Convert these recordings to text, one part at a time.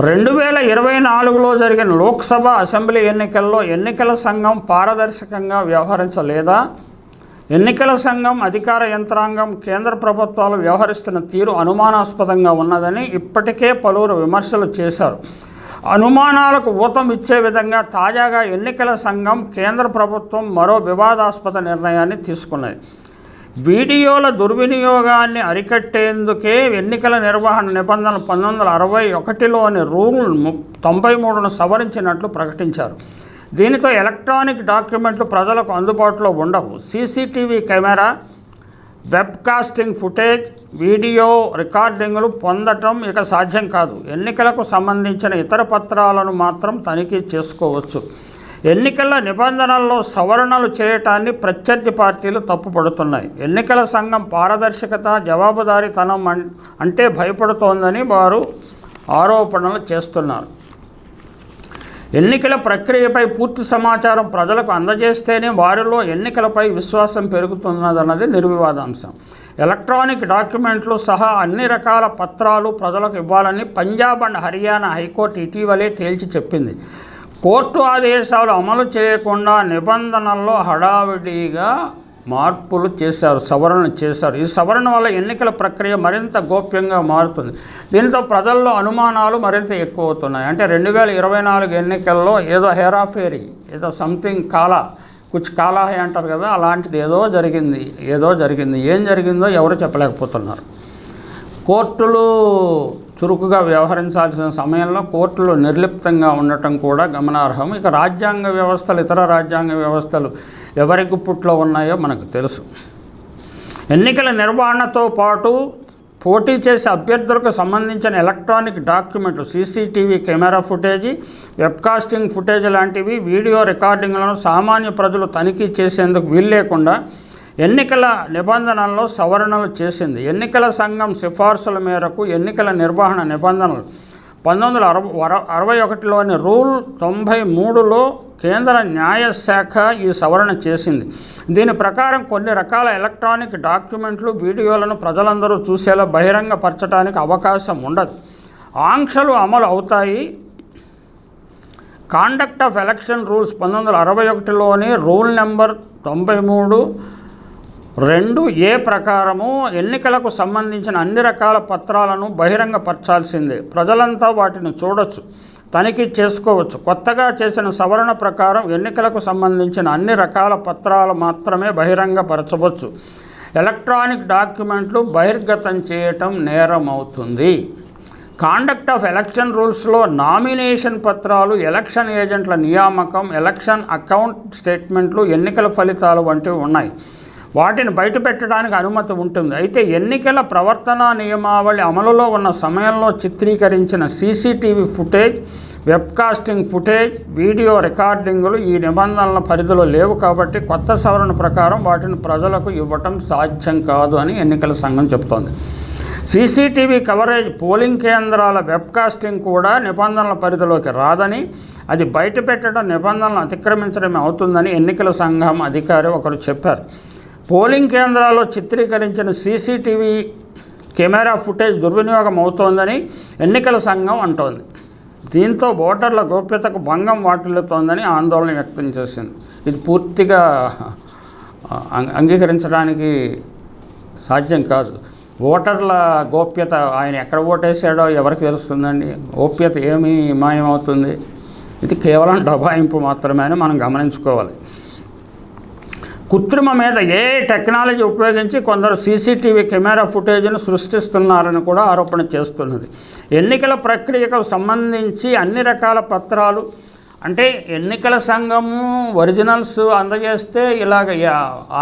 రెండు వేల ఇరవై నాలుగులో జరిగిన లోక్సభ అసెంబ్లీ ఎన్నికల్లో ఎన్నికల సంఘం పారదర్శకంగా వ్యవహరించలేదా? ఎన్నికల సంఘం అధికార యంత్రాంగం కేంద్ర ప్రభుత్వాలు వ్యవహరిస్తున్న తీరు అనుమానాస్పదంగా ఉన్నదని ఇప్పటికే పలువురు విమర్శలు చేశారు. అనుమానాలకు ఊతం ఇచ్చే విధంగా తాజాగా ఎన్నికల సంఘం కేంద్ర ప్రభుత్వం మరో వివాదాస్పద నిర్ణయాన్ని తీసుకున్నది. వీడియోల దుర్వినియోగాన్ని అరికట్టేందుకే ఎన్నికల నిర్వహణ నిబంధన పంతొమ్మిది వందల అరవై ఒకటిలోని రూల్ తొంభై మూడును సవరించినట్లు ప్రకటించారు. దీనితో ఎలక్ట్రానిక్ డాక్యుమెంట్లు ప్రజలకు అందుబాటులో ఉండవు. CCTV camera webcasting footage video రికార్డింగ్లు పొందటం ఇక సాధ్యం కాదు. ఎన్నికలకు సంబంధించిన ఇతర పత్రాలను మాత్రం తనిఖీ చేసుకోవచ్చు. ఎన్నికల నిబంధనల్లో సవరణలు చేయటాన్ని ప్రత్యర్థి పార్టీలు తప్పుపడుతున్నాయి. ఎన్నికల సంఘం పారదర్శకత జవాబుదారీతనం అంటే భయపడుతోందని వారు ఆరోపణలు చేస్తున్నారు. ఎన్నికల ప్రక్రియపై పూర్తి సమాచారం ప్రజలకు అందజేస్తేనే వారిలో ఎన్నికలపై విశ్వాసం పెరుగుతున్నదన్నది నిర్వివాదాంశం. ఎలక్ట్రానిక్ డాక్యుమెంట్లు సహా అన్ని రకాల పత్రాలు ప్రజలకు ఇవ్వాలని పంజాబ్ అండ్ హర్యానా హైకోర్టు ఇటీవలే తేల్చి చెప్పింది. కోర్టు ఆదేశాలు అమలు చేయకుండా నిబంధనల్లో హడావిడిగా మార్పులు చేశారు సవరణ చేశారు. ఈ సవరణ వల్ల ఎన్నికల ప్రక్రియ మరింత గోప్యంగా మారుతుంది. దీంతో ప్రజల్లో అనుమానాలు మరింత ఎక్కువ అవుతున్నాయి అంటే రెండు వేల ఇరవై నాలుగు ఎన్నికల్లో ఏదో హెరాఫేరీ ఏదో సంథింగ్ కాలా కుచ్ కాలాహే అంటారు కదా అలాంటిది ఏదో జరిగింది ఏదో జరిగింది. ఏం జరిగిందో ఎవరు చెప్పలేకపోతున్నారు. కోర్టులు చురుకుగా వ్యవహరించాల్సిన సమయంలో కోర్టులు నిర్లిప్తంగా ఉండటం కూడా గమనార్హం. ఇక రాజ్యాంగ వ్యవస్థలు ఇతర రాజ్యాంగ వ్యవస్థలు ఎవరి గుప్పుట్లో ఉన్నాయో మనకు తెలుసు. ఎన్నికల నిర్వహణతో పాటు పోటీ చేసే అభ్యర్థులకు సంబంధించిన ఎలక్ట్రానిక్ డాక్యుమెంట్లు CCTV camera footage webcasting footage లాంటివి వీడియో రికార్డింగ్లను సామాన్య ప్రజలు తనిఖీ చేసేందుకు వీలు లేకుండా ఎన్నికల నిబంధనల్లో సవరణలు చేసింది. ఎన్నికల సంఘం సిఫార్సుల మేరకు ఎన్నికల నిర్వహణ నిబంధనలు. పంతొమ్మిది వందల అరవై అరవై ఒకటిలోని రూల్ తొంభై మూడులో కేంద్ర న్యాయశాఖ ఈ సవరణ చేసింది. దీని ప్రకారం కొన్ని రకాల ఎలక్ట్రానిక్ డాక్యుమెంట్లు వీడియోలను ప్రజలందరూ చూసేలా బహిరంగపరచడానికి అవకాశం ఉండదు. ఆంక్షలు అమలు అవుతాయి. కాండక్ట్ ఆఫ్ ఎలక్షన్ రూల్స్ పంతొమ్మిది వందల అరవై ఒకటిలోని రూల్ నెంబర్ తొంభై మూడు రెండు ఏ ప్రకారము ఎన్నికలకు సంబంధించిన అన్ని రకాల పత్రాలను బహిరంగపరచాల్సిందే. ప్రజలంతా వాటిని చూడొచ్చు తనిఖీ చేసుకోవచ్చు. కొత్తగా చేసిన సవరణ ప్రకారం ఎన్నికలకు సంబంధించిన అన్ని రకాల పత్రాలు మాత్రమే బహిరంగపరచవచ్చు. ఎలక్ట్రానిక్ డాక్యుమెంట్లు బహిర్గతం చేయటం నేరం అవుతుంది కాండక్ట్ ఆఫ్ ఎలక్షన్ రూల్స్లో నామినేషన్ పత్రాలు ఎలక్షన్ ఏజెంట్ల నియామకం ఎలక్షన్ అకౌంట్ స్టేట్మెంట్లు ఎన్నికల ఫలితాలు వంటివి ఉన్నాయి. వాటిని బయటపెట్టడానికి అనుమతి ఉంటుంది. అయితే ఎన్నికల ప్రవర్తన నియమావళి అమలులో ఉన్న సమయంలో చిత్రీకరించిన CCTV footage webcasting footage video రికార్డింగులు ఈ నిబంధనల పరిధిలో లేవు కాబట్టి కొత్త సవరణ ప్రకారం వాటిని ప్రజలకు ఇవ్వటం సాధ్యం కాదు అని ఎన్నికల సంఘం చెబుతోంది సీసీటీవీ కవరేజ్ పోలింగ్ కేంద్రాల వెబ్కాస్టింగ్ కూడా నిబంధనల పరిధిలోకి రాదని అది బయటపెట్టడం నిబంధనలను అతిక్రమించడమే అవుతుందని ఎన్నికల సంఘం అధికారి ఒకరు చెప్పారు. పోలింగ్ కేంద్రాల్లో చిత్రీకరించిన సీసీటీవీ కెమెరా ఫుటేజ్ దుర్వినియోగం అవుతోందని ఎన్నికల సంఘం అంటోంది. దీంతో ఓటర్ల గోప్యతకు భంగం వాటిల్లుతోందని ఆందోళన వ్యక్తం చేసింది. ఇది పూర్తిగా అంగీకరించడానికి సాధ్యం కాదు. ఓటర్ల గోప్యత ఆయన ఎక్కడ ఓటేసాడో ఎవరికి తెలుస్తుందండి? గోప్యత ఏమి మాయమవుతుంది? ఇది కేవలం డబాయింపు మాత్రమే అని మనం గమనించుకోవాలి. కృత్రిమ మీద ఏ టెక్నాలజీ ఉపయోగించి కొందరు సీసీటీవీ కెమెరా ఫుటేజ్ను సృష్టిస్తున్నారని కూడా ఆరోపణ చేస్తున్నది. ఎన్నికల ప్రక్రియకు సంబంధించి అన్ని రకాల పత్రాలు అంటే ఎన్నికల సంఘము ఒరిజినల్స్ అందజేస్తే ఇలాగ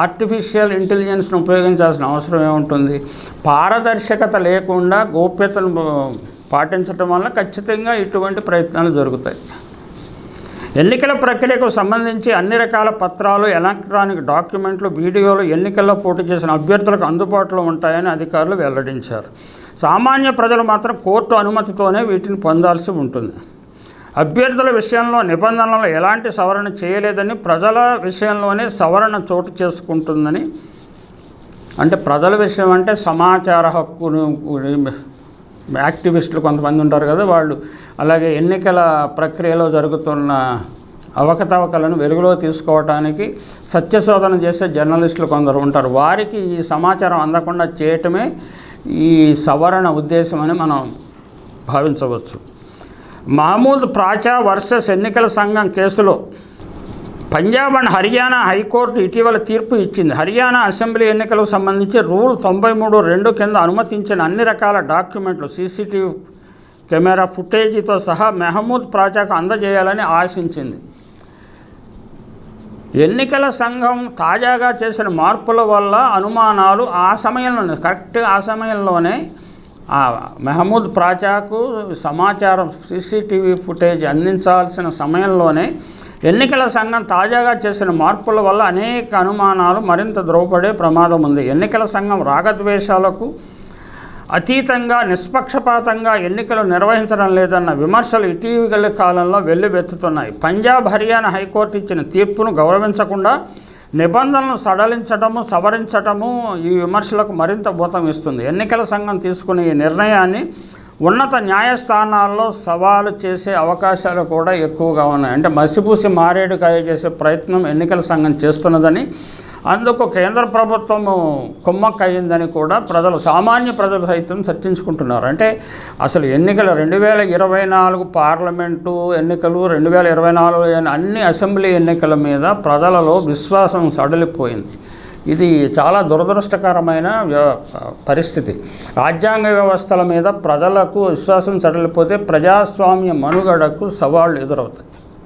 ఆర్టిఫిషియల్ ఇంటెలిజెన్స్ను ఉపయోగించాల్సిన అవసరం ఏముంటుంది? పారదర్శకత లేకుండా గోప్యతను పాటించడం వల్ల ఖచ్చితంగా ఇటువంటి ప్రయత్నాలు జరుగుతాయి. ఎన్నికల ప్రక్రియకు సంబంధించి అన్ని రకాల పత్రాలు ఎలక్ట్రానిక్ డాక్యుమెంట్లు వీడియోలు ఎన్నికల్లో పోటీ చేసిన అభ్యర్థులకు అందుబాటులో ఉంటాయని అధికారులు వెల్లడించారు. సామాన్య ప్రజలు మాత్రం కోర్టు అనుమతితోనే వీటిని పొందాల్సి ఉంటుంది. అభ్యర్థుల విషయంలో నిబంధనలు ఎలాంటి సవరణ చేయలేదని ప్రజల విషయంలోనే సవరణ చోటు చేసుకుంటుందని అంటే ప్రజల విషయం అంటే సమాచార హక్కును యాక్టివిస్టులు కొంతమంది ఉంటారు కదా వాళ్ళు. అలాగే ఎన్నికల ప్రక్రియలో జరుగుతున్న అవకతవకలను వెలుగులో తీసుకోవటానికి సత్యశోధన చేసే జర్నలిస్టులు కొందరు ఉంటారు. వారికి ఈ సమాచారం అందకుండా చేయటమే ఈ సవరణ ఉద్దేశమని మనం భావించవచ్చు. మహమూద్ ప్రాచా వర్సెస్ ఎన్నికల సంఘం కేసులో పంజాబ్ అండ్ హర్యానా హైకోర్టు ఇటీవల తీర్పు ఇచ్చింది. హర్యానా అసెంబ్లీ ఎన్నికలకు సంబంధించి రూల్ తొంభై మూడు రెండు కింద అనుమతించిన అన్ని రకాల డాక్యుమెంట్లు సీసీటీవీ కెమెరా ఫుటేజీతో సహా మెహమూద్ ప్రాజాకు అందజేయాలని ఆశించింది. ఎన్నికల సంఘం తాజాగా చేసిన మార్పుల వల్ల అనుమానాలు ఆ సమయంలోనే కరెక్ట్ ఆ సమయంలోనే ఆ మెహమూద్ ప్రాచాకు సమాచారం సీసీటీవీ ఫుటేజ్ అందించాల్సిన సమయంలోనే ఎన్నికల సంఘం తాజాగా చేసిన మార్పుల వల్ల అనేక అనుమానాలు మరింత ద్రోవపడే ప్రమాదం ఉంది. ఎన్నికల సంఘం రాగద్వేషాలకు అతీతంగా నిష్పక్షపాతంగా ఎన్నికలు నిర్వహించడం లేదన్న విమర్శలు ఇటీవల కాలంలో వెల్లువెత్తుతున్నాయి. పంజాబ్ హర్యానా హైకోర్టు ఇచ్చిన తీర్పును గౌరవించకుండా నిబంధనలను సడలించటము సవరించటము ఈ విమర్శలకు మరింత భూతం ఇస్తుంది. ఎన్నికల సంఘం తీసుకునే ఈ నిర్ణయాన్ని ఉన్నత న్యాయస్థానాల్లో సవాలు చేసే అవకాశాలు కూడా ఎక్కువగా ఉన్నాయి. అంటే మసిపూసి మారేడు కాయ చేసే ప్రయత్నం ఎన్నికల సంఘం చేస్తున్నదని అందుకు కేంద్ర ప్రభుత్వము కుమ్మక్కయ్యిందని కూడా ప్రజలు సామాన్య ప్రజలు సైతం చర్చించుకుంటున్నారు. అంటే అసలు ఎన్నికలు రెండు వేల ఇరవై నాలుగు పార్లమెంటు ఎన్నికలు రెండు వేల ఇరవై నాలుగు అన్ని అసెంబ్లీ ఎన్నికల మీద ప్రజలలో విశ్వాసం సడలిపోయింది. ఇది చాలా దురదృష్టకరమైన వ్య- పరిస్థితి. రాజ్యాంగ వ్యవస్థల మీద ప్రజలకు విశ్వాసం సడలిపోతే ప్రజాస్వామ్య మనుగడకు సవాళ్ళు ఎదురవుతాయి.